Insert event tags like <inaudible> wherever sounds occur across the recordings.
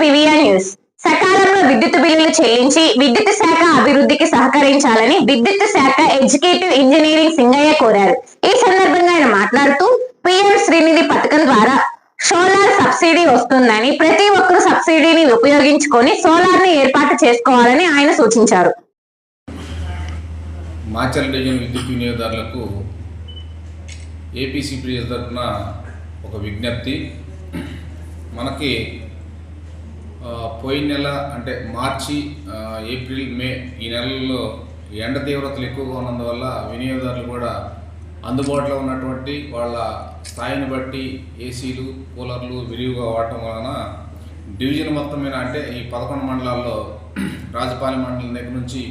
పివియా news. సకాలంలో విద్యుత్ బిల్లులు చెల్లించి విద్యుత్ శాఖ అభివృద్ధికి సహకరించాలని విద్యుత్ శాఖ ఎడ్యుకేటివ్ ఇంజనీరింగ్ సింగయ్య కోరారు. ఈ సందర్భంగా ఆయన మాట్లాడుతూ పిఎం శ్రీనిధి పథకం ద్వారా సోలార్ సబ్సిడీ వస్తుందని ప్రతి ఒక్కరు సబ్సిడీని ఉపయోగించుకొని సోలార్ని ఏర్పాటు చేసుకోవాలని ఆయన సూచించారు. మాచల్ డివిజన్ విద్యుత్ వినియోగదారులకు తరఫున ఒక విజ్ఞప్తి. మనకి పోయిన నెల అంటే మార్చి ఏప్రిల్ మే ఈ నెలల్లో ఎండ తీవ్రతలు ఎక్కువగా ఉన్నందువల్ల వినియోగదారులు కూడా అందుబాటులో ఉన్నటువంటి వాళ్ళ స్థాయిని బట్టి ఏసీలు కూలర్లు విరివిగా వాడటం వలన డివిజన్ మొత్తం మీద అంటే ఈ పదకొండు మండలాల్లో <clears throat> రాజపాలెం మండలం దగ్గర నుంచి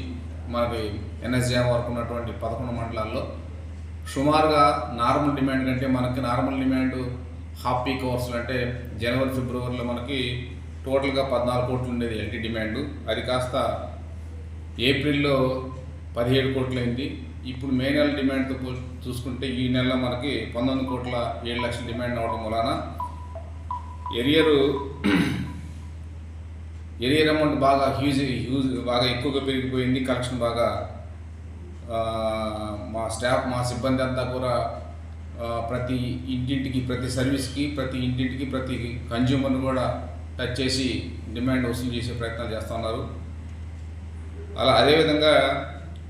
మనకి ఎన్ఎస్జే వరకు ఉన్నటువంటి పదకొండు మండలాల్లో సుమారుగా నార్మల్ డిమాండ్ కంటే మనకి నార్మల్ డిమాండ్ హాఫ్ పీక్ అవర్స్లు అంటే జనవరి ఫిబ్రవరిలో మనకి టోటల్గా పద్నాలుగు కోట్లు ఉండేది ఎల్టీ డిమాండ్ అది కాస్త ఏప్రిల్లో పదిహేడు కోట్లు అయింది. ఇప్పుడు మే నెల డిమాండ్తో చూసుకుంటే ఈ నెలలో మనకి పంతొమ్మిది కోట్ల ఏడు లక్షల డిమాండ్ అవడం వలన ఎరియరు ఎరియర్ అమౌంట్ బాగా హ్యూజ్ హ్యూజ్ బాగా ఎక్కువగా పెరిగిపోయింది. కలెక్షన్ బాగా మా స్టాఫ్ మా సిబ్బంది అంతా కూడా ప్రతి ఇంటింటికి ప్రతి సర్వీస్కి ప్రతి ఇంటింటికి ప్రతి కన్జ్యూమర్ని కూడా టచ్ చేసి డిమాండ్ వసూలు చేసే ప్రయత్నాలు చేస్తున్నారు అలా అదేవిధంగా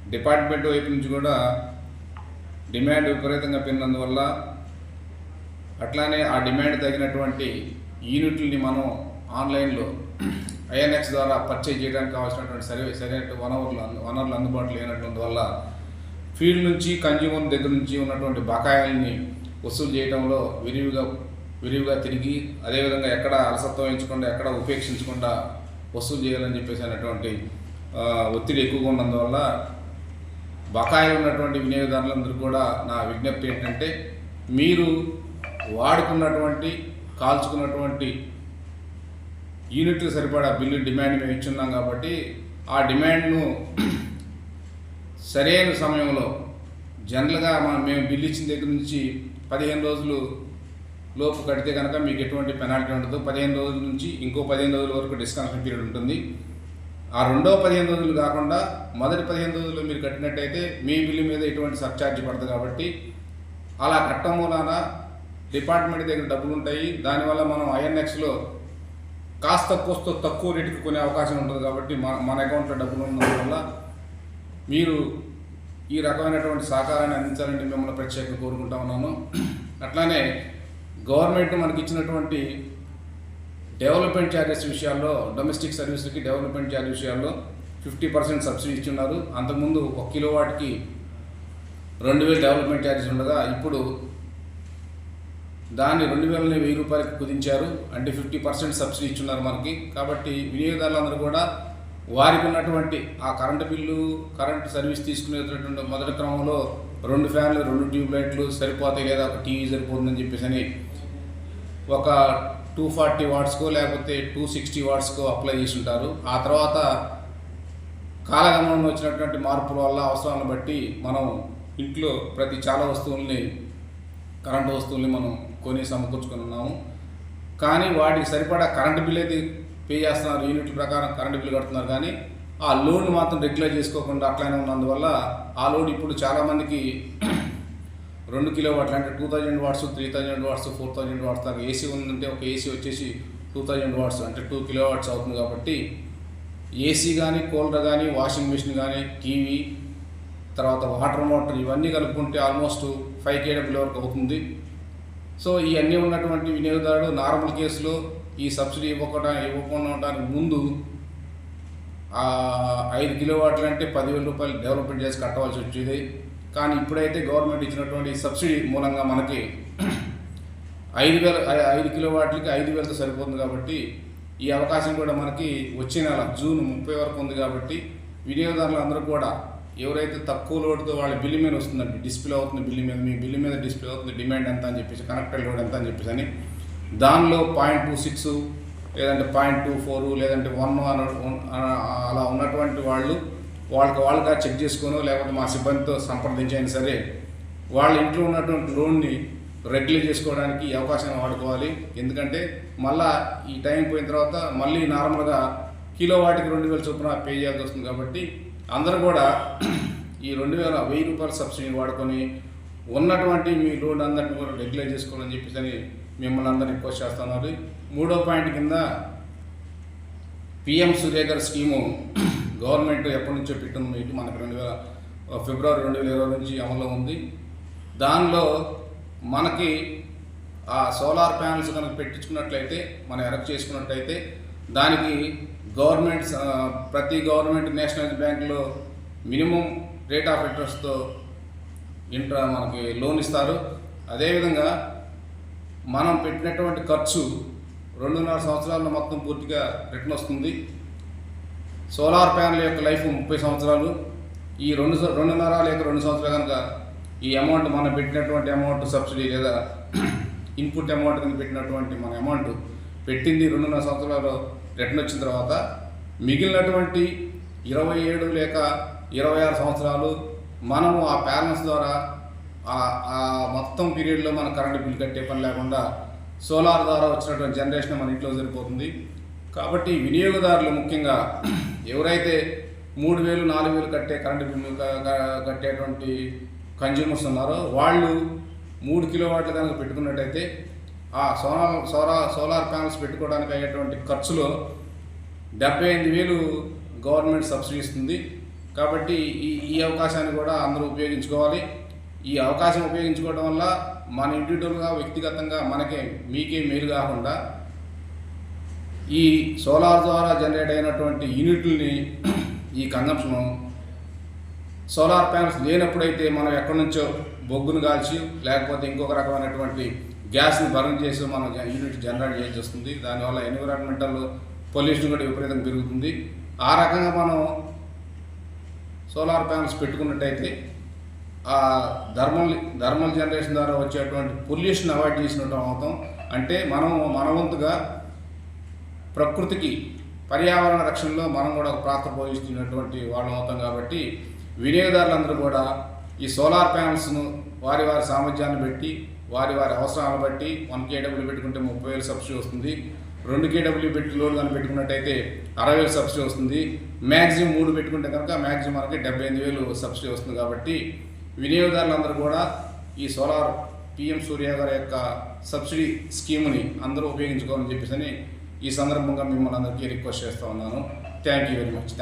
డిపార్ట్మెంట్ వైపు నుంచి కూడా డిమాండ్ విపరీతంగా పెరిగినందువల్ల అట్లానే ఆ డిమాండ్ తగినటువంటి యూనిట్లని మనం ఆన్లైన్లో ఐఎన్ఎక్స్ ద్వారా పర్చేజ్ చేయడానికి కావాల్సినటువంటి సరే సరైన వనరులు వనరులు అందుబాటులో లేనటువంటి వల్ల ఫీల్డ్ నుంచి కన్జ్యూమర్ దగ్గర నుంచి ఉన్నటువంటి బకాయిల్ని వసూలు చేయడంలో విరివిగా విరివిగా తిరిగి అదేవిధంగా ఎక్కడ అలసత్వం ఎంచకుండా ఎక్కడ ఉపేక్షించకుండా వసూలు చేయాలని చెప్పేసి అనేటువంటి ఒత్తిడి ఎక్కువగా ఉన్నందువల్ల బకాయిలు ఉన్నటువంటి వినియోగదారులందరూ కూడా నా విజ్ఞప్తి ఏంటంటే మీరు వాడుకున్నటువంటి కాల్చుకున్నటువంటి యూనిట్లు సరిపడా బిల్లు డిమాండ్ మేము ఇచ్చున్నాం కాబట్టి ఆ డిమాండ్ను సరైన సమయంలో జనరల్గా మనం మేము బిల్లు ఇచ్చిన దగ్గర నుంచి పదిహేను రోజులు లోపు కడితే కనుక మీకు ఎటువంటి పెనాల్టీ ఉండదు. పదిహేను రోజుల నుంచి ఇంకో పదిహేను రోజుల వరకు డిస్కన్షన్ పీరియడ్ ఉంటుంది. ఆ రెండో పదిహేను రోజులు కాకుండా మొదటి పదిహేను రోజులు మీరు కట్టినట్టయితే మీ బిల్లు మీద ఎటువంటి సర్ఛార్జ్ పడదు కాబట్టి అలా కట్టడం మూలాన డిపార్ట్మెంట్ దగ్గర డబ్బులు ఉంటాయి. దానివల్ల మనం ఐఎన్ఎక్స్లో కాస్త కోస్త తక్కువ రేటుకి కొనే అవకాశం ఉంటుంది కాబట్టి మన మన అకౌంట్లో డబ్బులు ఉన్నందువల్ల మీరు ఈ రకమైనటువంటి సహకారాన్ని అందించాలని మిమ్మల్ని ప్రత్యేకంగా కోరుకుంటా ఉన్నాను. అట్లానే గవర్నమెంట్ మనకి ఇచ్చినటువంటి డెవలప్మెంట్ ఛార్జెస్ విషయాల్లో డొమెస్టిక్ సర్వీసులకి డెవలప్మెంట్ ఛార్జ్ విషయాల్లో ఫిఫ్టీ పర్సెంట్ సబ్సిడీ ఇచ్చున్నారు. అంతకుముందు ఒక కిలో వాటికి రెండు వేలు డెవలప్మెంట్ ఛార్జెస్ ఉండగా ఇప్పుడు దాన్ని రెండు వేలని వెయ్యి రూపాయలకి కుదించారు. అంటే ఫిఫ్టీ పర్సెంట్ సబ్సిడీ ఇచ్చున్నారు మనకి. కాబట్టి వినియోగదారులందరూ కూడా వారికి ఉన్నటువంటి ఆ కరెంటు బిల్లు కరెంటు సర్వీస్ తీసుకునేటటువంటి మొదటి క్రమంలో రెండు ఫ్యాన్లు రెండు ట్యూబ్ లైట్లు సరిపోతాయి లేదా ఒక టీవీ సరిపోతుందని చెప్పేసి అని ఒక టూ ఫార్టీ వాట్స్కో లేకపోతే టూ సిక్స్టీ వాట్స్కో అప్లై చేసి ఉంటారు ఆ తర్వాత కాలగమనంలో వచ్చినటువంటి మార్పుల వల్ల అవసరాలను బట్టి మనం ఇంట్లో ప్రతి చాలా వస్తువుల్ని కరెంటు వస్తువుల్ని మనం కొని సమకూర్చుకొని ఉన్నాము. కానీ వాటికి సరిపడా కరెంటు బిల్ అయితే పే చేస్తున్నారు. యూనిట్ల ప్రకారం కరెంటు బిల్ కడుతున్నారు. కానీ ఆ లోన్ మాత్రం రెగ్యులర్ చేసుకోకుండా అట్లనే ఉన్నందువల్ల ఆ లోన్ ఇప్పుడు చాలామందికి రెండు కిలో వాట్లు అంటే two thousand watts three thousand watts four thousand watts దాకా ఏసీ ఉందంటే ఒక ఏసీ వచ్చేసి టూ థౌజండ్ వాట్స్ అంటే టూ కిలో వాట్స్ అవుతుంది కాబట్టి ఏసీ కానీ కూలర్ కానీ వాషింగ్ మిషన్ కానీ టీవీ తర్వాత వాటర్ మోటర్ ఇవన్నీ కలుపుకుంటే ఆల్మోస్ట్ ఫైవ్ కేడబ్ల్యూ వరకు అవుతుంది. సో ఇవన్నీ ఉన్నటువంటి వినియోగదారుడు నార్మల్ కేసులో ఈ సబ్సిడీ ఇవ్వకుండా ఇవ్వకుండా ఉండడానికి ముందు ఐదు కిలో వాట్లు అంటే పదివేల రూపాయలు డెవలప్మెంట్ చేసి కట్టవలసి వచ్చేది. కానీ ఇప్పుడైతే గవర్నమెంట్ ఇచ్చినటువంటి సబ్సిడీ మూలంగా మనకి ఐదు వేల ఐదు కిలో వాట్లకి ఐదు వేలతో సరిపోతుంది కాబట్టి ఈ అవకాశం కూడా మనకి వచ్చే నెల జూన్ ముప్పై వరకు ఉంది కాబట్టి వినియోగదారులు అందరూ కూడా ఎవరైతే తక్కువ లోడ్తో వాళ్ళ బిల్లు మీద వస్తుందండి డిస్ప్లే అవుతుంది బిల్లు మీద మీ బిల్లు మీద డిస్ప్లే అవుతుంది డిమాండ్ ఎంత అని చెప్పేసి కనెక్టర్ లోడ్ ఎంత అని చెప్పేసి అని దానిలో పాయింట్ టూ సిక్స్ లేదంటే పాయింట్ టూ ఫోర్ లేదంటే వన్ అలా ఉన్నటువంటి వాళ్ళు వాళ్ళకి వాళ్ళుగా చెక్ చేసుకోనో లేకపోతే మా సిబ్బందితో సంప్రదించైనా సరే వాళ్ళ ఇంట్లో ఉన్నటువంటి లోన్ని రెగ్యులేట్ చేసుకోవడానికి అవకాశం వాడుకోవాలి. ఎందుకంటే మళ్ళా ఈ టైం పోయిన తర్వాత మళ్ళీ నార్మల్గా కిలో వాటికి రెండు వేల చొప్పున పే చేయాల్సి వస్తుంది కాబట్టి అందరూ కూడా ఈ రెండు వేల వెయ్యి రూపాయల సబ్సిడీని వాడుకొని ఉన్నటువంటి మీ లోన్ అందరిని కూడా రెగ్యులేట్ చేసుకోవాలని చెప్పేసి అని మిమ్మల్ని అందరినీ రిక్వెస్ట్ చేస్తున్నారు మూడో పాయింట్ కింద పిఎం సూర్యగర్ స్కీము గవర్నమెంట్ ఎప్పటి నుంచో పెట్టిన మీకు మనకు రెండు వేల ఫిబ్రవరి రెండు వేల ఇరవై నుంచి అమల్లో ఉంది. దానిలో మనకి ఆ సోలార్ ప్యానల్స్ కనుక పెట్టించుకున్నట్లయితే మనం ఎరక్ట్ చేసుకున్నట్లయితే దానికి గవర్నమెంట్ ప్రతి గవర్నమెంట్ నేషనల్ బ్యాంకులో మినిమం రేట్ ఆఫ్ ఇంట్రెస్ట్తో ఇంట్రా మనకి లోన్ ఇస్తారు. అదేవిధంగా మనం పెట్టినటువంటి ఖర్చు రెండున్నర సంవత్సరాల్లో మొత్తం పూర్తిగా రిటర్న్ వస్తుంది. సోలార్ ప్యానల్ యొక్క లైఫ్ ముప్పై సంవత్సరాలు. ఈ రెండు రెండున్నర లేక రెండు సంవత్సరాలు కనుక ఈ అమౌంట్ మనం పెట్టినటువంటి అమౌంట్ సబ్సిడీ లేదా ఇన్పుట్ అమౌంట్ కింద పెట్టినటువంటి మన అమౌంట్ పెట్టింది రెండున్నర సంవత్సరాలు రిటర్న్ వచ్చిన తర్వాత మిగిలినటువంటి ఇరవై ఏడు లేక ఇరవై ఆరు సంవత్సరాలు మనము ఆ ప్యానల్స్ ద్వారా ఆ- ఆ మొత్తం పీరియడ్లో మన కరెంటు బిల్ కట్టే పని లేకుండా సోలార్ ద్వారా వచ్చినటువంటి జనరేషన్ మన ఇంట్లో సరిపోతుంది. కాబట్టి వినియోగదారులు ముఖ్యంగా ఎవరైతే మూడు వేలు నాలుగు వేలు కట్టే కరెంటు బిల్లు కట్టేటువంటి కన్జ్యూమర్స్ ఉన్నారో వాళ్ళు మూడు కిలోవాట్లు కనుక పెట్టుకున్నట్టయితే ఆ సోలార్ సోలార్ సోలార్ ప్యానల్స్ పెట్టుకోవడానికి అయ్యేటువంటి ఖర్చులో డెబ్బై ఎనిమిది వేలు గవర్నమెంట్ సబ్సిడీ ఇస్తుంది. కాబట్టి ఈ ఈ అవకాశాన్ని కూడా అందరూ ఉపయోగించుకోవాలి. ఈ అవకాశం ఉపయోగించుకోవడం వల్ల మన ఇండివిజువల్గా వ్యక్తిగతంగా మనకే మీకే మేలు కాకుండా ఈ సోలార్ ద్వారా జనరేట్ అయినటువంటి యూనిట్లని ఈ కన్జంప్షను సోలార్ ప్యానల్స్ లేనప్పుడైతే మనం ఎక్కడి నుంచో బొగ్గును కాల్చి లేకపోతే ఇంకొక రకమైనటువంటి గ్యాస్ని బర్న్ చేసి మనం యూనిట్ జనరేట్ చేయాల్సి వస్తుంది. దానివల్ల ఎన్విరాన్మెంటల్ పొల్యూషన్ కూడా విపరీతంగా పెరుగుతుంది. ఆ రకంగా మనం సోలార్ ప్యానల్స్ పెట్టుకున్నట్టయితే ఆ థర్మల్ థర్మల్ జనరేషన్ ద్వారా వచ్చేటువంటి పొల్యూషన్ అవాయిడ్ చేసినట్టు అవుతాం. అంటే మనం మనవంతుగా ప్రకృతికి పర్యావరణ రక్షణలో మనం కూడా ఒక పాత్ర పోషిస్తున్నటువంటి వాళ్ళం అవుతాం కాబట్టి వినియోగదారులందరూ కూడా ఈ సోలార్ ప్యానల్స్ను వారి వారి సామర్థ్యాన్ని బట్టి వారి వారి అవసరాలను బట్టి వన్ కేడబ్ల్యూ పెట్టుకుంటే ముప్పై వేలు సబ్సిడీ వస్తుంది. రెండు కేడబ్ల్యూ పెట్టి లోడ్ కానీ పెట్టుకున్నట్టయితే అరవై వేలు సబ్సిడీ వస్తుంది. మ్యాక్సిమం మూడు పెట్టుకుంటే కనుక మ్యాక్సిమం మనకి డెబ్బై ఎనిమిది వేలు సబ్సిడీ వస్తుంది కాబట్టి వినియోగదారులందరూ కూడా ఈ సోలార్ పిఎం సూర్య గారి యొక్క సబ్సిడీ స్కీమ్ని అందరూ ఉపయోగించుకోవాలని చెప్పేసి ఈ సందర్భంగా మిమ్మల్ని అందరికీ రిక్వెస్ట్ చేస్తూ ఉన్నాను. Thank you very much